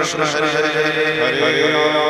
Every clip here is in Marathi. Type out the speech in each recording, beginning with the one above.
કૃષ્ણ હરે હરે હરે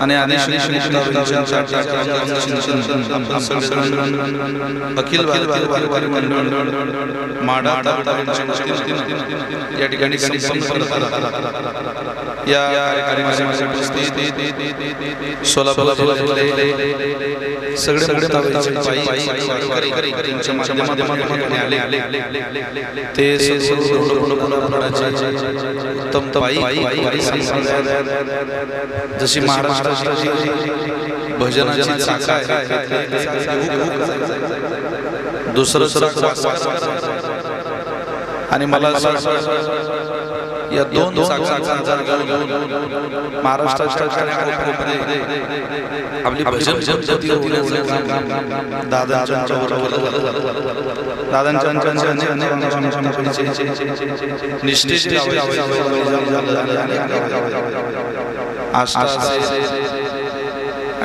आणि अखिल माडा या ठिकाणी या कार्यक्रमाची उपस्थित सोलापूर जिल्ह्यातले सगळे मोठे त्यांच्या माध्यमातून या आले. ते उत्तम जशी महाराष्ट्राची भजनाची चाका आहे दुसरं आणि मला असं या दोन चाकांचा महाराष्ट्राच्या कानाकोपऱ्यामध्ये आपली भजन पद्धती होण्याचं काम दादांच्या बरोबर दादांच्या अनेक अनेक अनेक अनेक परिचय निष्ठेचे आस्था असेल.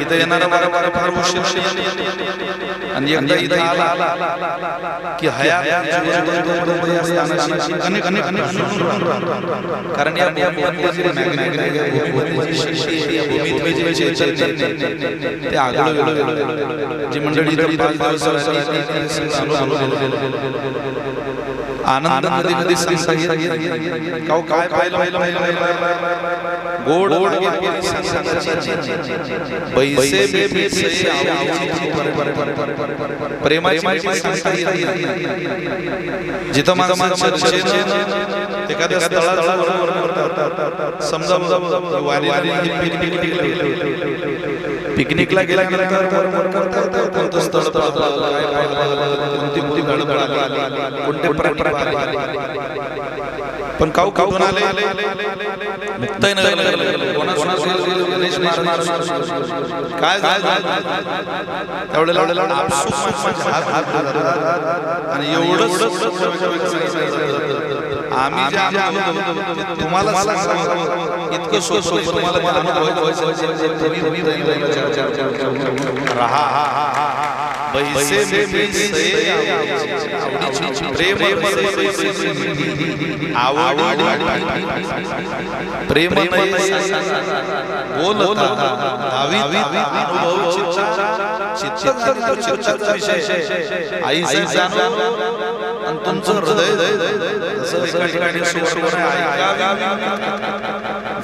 हे. इथं येणारा वारंवार फार उशीर आणि एकदा इथं आला की हया. कारण या ते आगळं जी मंडळी. आनंद कधी कधी सांगता येत नाही. काहो काय पाहिलं गोड पैसे. प्रेमाची. जिथं चर्चेनं एखाद्या. समजा पिकनिकला गेल्यानंतर कोणतं स्थळ कोणती कोणती. पण काऊ काऊन आले काय. आणि आम्ही ते तुम्हाला. इतकं तुम्हाला चार- राहा पैसे पैसे आवडीची प्रेम विषय. आई तुमचं हृदय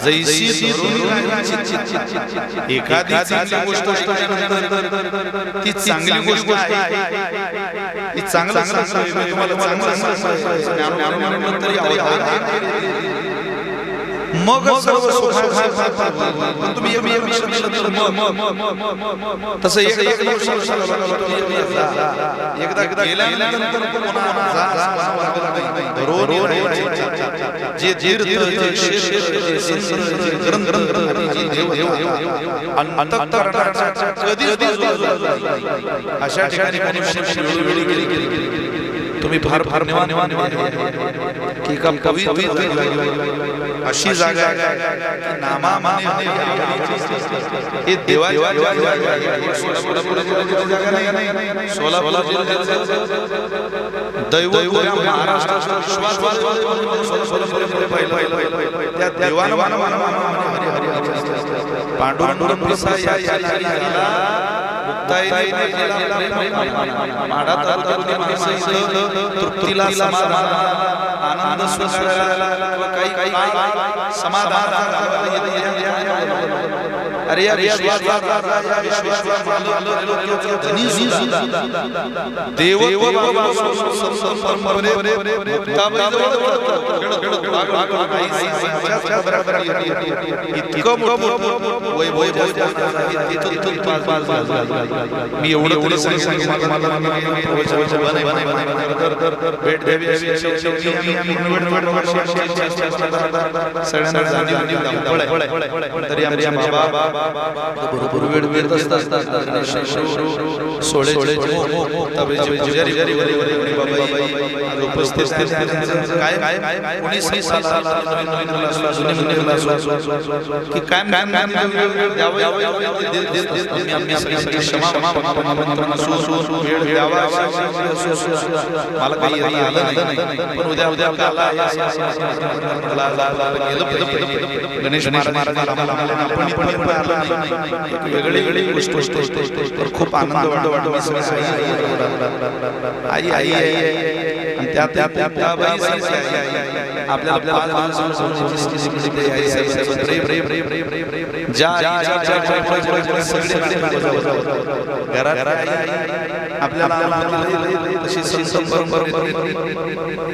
जैसी एखादी चांगली गोष्ट ती चांगली गोष्ट आहे ती चांगलं चांगलं मग सर्व तुम्ही तसं एकदा एकदा गेल्यानंतर जा, तीर्थ जे कधी अशा ठिकाणी तुम्ही फार फार निवान निवान की का पवित्र अशी जागा नामामाने हे देवा सोलापूर दैव पहिलं त्या देवानं पांडुरंग पिसा या या ठिकाणी मुक्ताईने केलेला प्रेम माडा तालुक्यातली माणसं. इथं तृप्तीला समाधान. आनंद काही काही समाधान. अरे या देव इतकं मी एवढं एवढं भेट द्यावी सगळ्यांना तरी आमच्या बाबा भरपूर वेळ वेळ असतात सोळे उपस्थित काय काय मला काही आलं नाही पण उद्या उद्या गणेश महाराज आपण आला नाही वेगळी वेगळी गोष्ट तर खूप आनंद वाटतो आई आई आई आणि त्या त्या त्या त्या बाई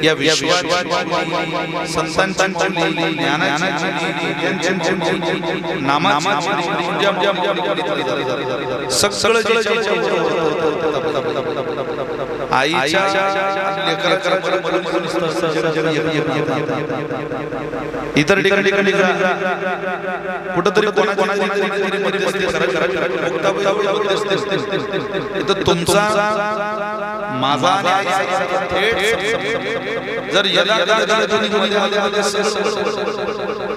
या विश्वाची संतांची ज्ञानाची नामाची सगळं आईच्या इतर ठिकाणी कुठंतरी तुमचा माझा जर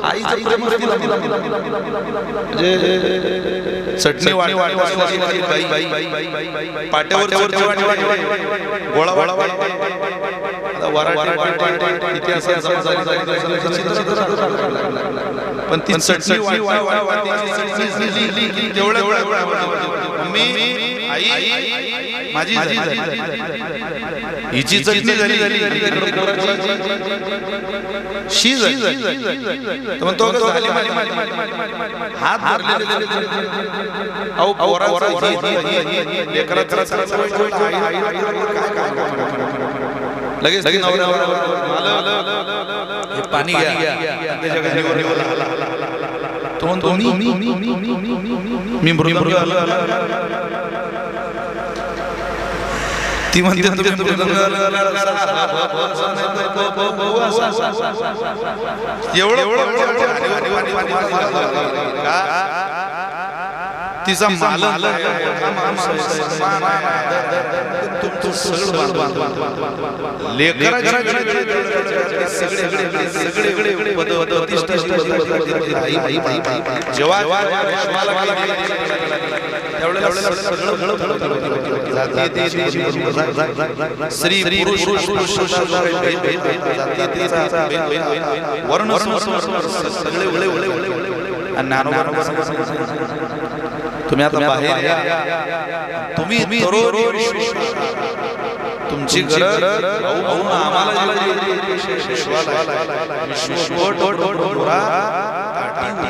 आईचं म्हणजे चटणी वाट वाट वाट बाई बाई पाट्यावर गोळा गोळा पण ती चटणी वाट वाट वाट तेवढं मी आई माझी हिची चटणी झाली झाली शी झाली तर मग तो कसं झाली हात लगेच लगेच हे पाणी म्हणतो मी मी मृदंग ती म्हणते तुम्ही एवढं तिचा माल जेव्हा स्त्री पुरुष वर्ण सगळे तुम्ही आता बाहेर या तुम्ही तुमची गरज आम्हाला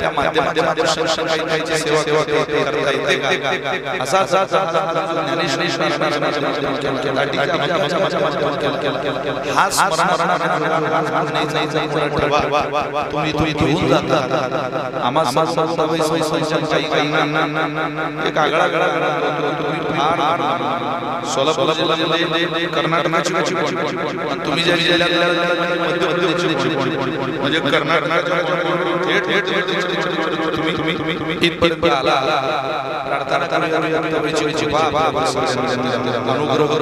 त्या माध्यमातून शंकरांची सेवा सेवा करता येते असा असा हा स्मरण तुम्ही तुम्ही घेऊन जाता आम्हा समाज एक आगळा गळा गळा महाड सोलापूर जिल्ह्यामध्ये कर्नाटकाची आणि तुम्ही ज्या जिल्ह्यात म्हणजे कर्नाटक इथपर्यंत आला अनुग्रह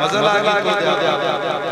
मजा लागला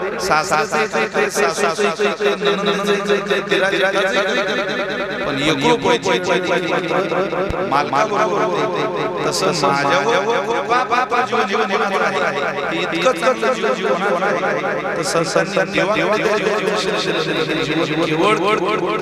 सा सा सा पण एक रुपये मालका बरोबर तसं माझ्या जीवन जीवन होणार आहे इतकंच जीवन जीवन होणार आहे तर संसार देवा देवा जीवन आहे केवळ केवळ केवळ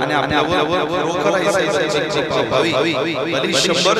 आणि आपल्यावर शंभर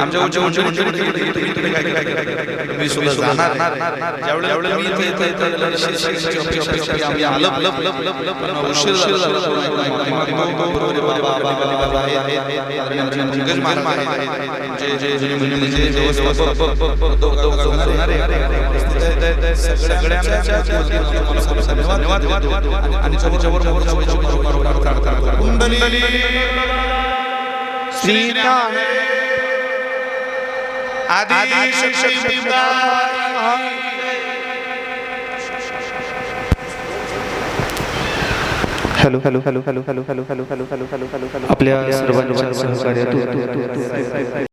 आमच्या उच्च उच्च मंत्री मी सुद्धा जाणार आणि कुंडली आदि शक्ती hello hello hello hello hello hello hello hello hello hello hello hello आपल्या सर्वांच्या सहकार्यातून